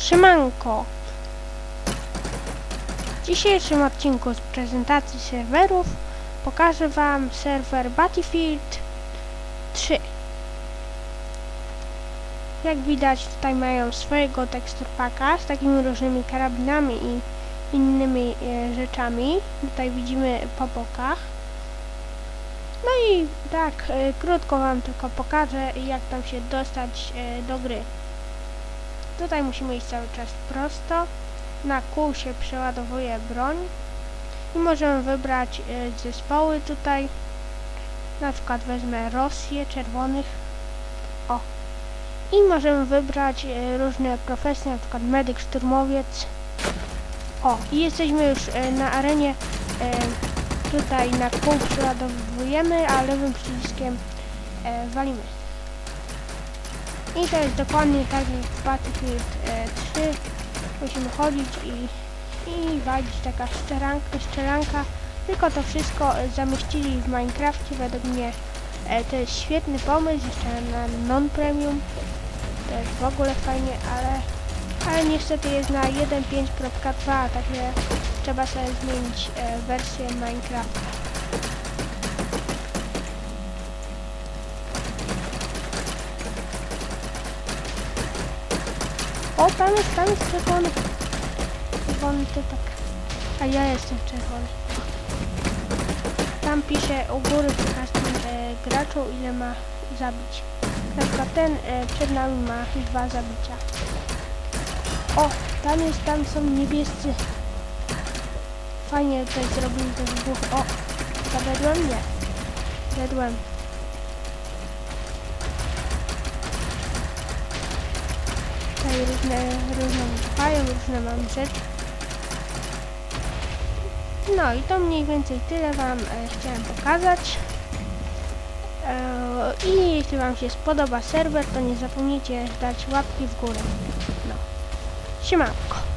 Szymanko. W dzisiejszym odcinku z prezentacji serwerów pokażę Wam serwer Battlefield 3. Jak widać tutaj mają swojego teksturpaka z takimi różnymi karabinami i innymi e, rzeczami. Tutaj widzimy po bokach. No i tak, e, krótko Wam tylko pokażę jak tam się dostać e, do gry. Tutaj musimy iść cały czas prosto. Na kół się przeładowuje broń. I możemy wybrać e, zespoły tutaj. Na przykład wezmę Rosję, czerwonych. O. I możemy wybrać e, różne profesje, na przykład medyk, szturmowiec. O, i jesteśmy już e, na arenie. Tutaj na kół przeładowujemy, a lewym przyciskiem walimy. I to jest dokładnie tak jak w Battlefield e, 3. Musimy chodzić i, i walić taka szczeranka, szczeranka. Tylko to wszystko e, zamieścili w Minecrafcie. Według mnie e, to jest świetny pomysł, jeszcze na non-premium. To jest w ogóle fajnie, ale, ale niestety jest na 1.5.2, także trzeba sobie zmienić e, wersję Minecrafta. O, tam jest, tam jest czerwony. Czerwony typek. A ja jestem czerwony. Tam pisze u góry przy każdym e, graczu ile ma zabić. Na przykład ten e, przed nami ma dwa zabicia. O, tam jest, tam są niebiescy. Fajnie tutaj zrobili te wybuchy. O, zawiodłem? Nie. Zjadłem. Różne, różne trwają, różne mam rzeczy. No i to mniej więcej tyle Wam e, chciałem pokazać. E, I jeśli Wam się spodoba serwer, to nie zapomnijcie dać łapki w górę. No. Siemanko.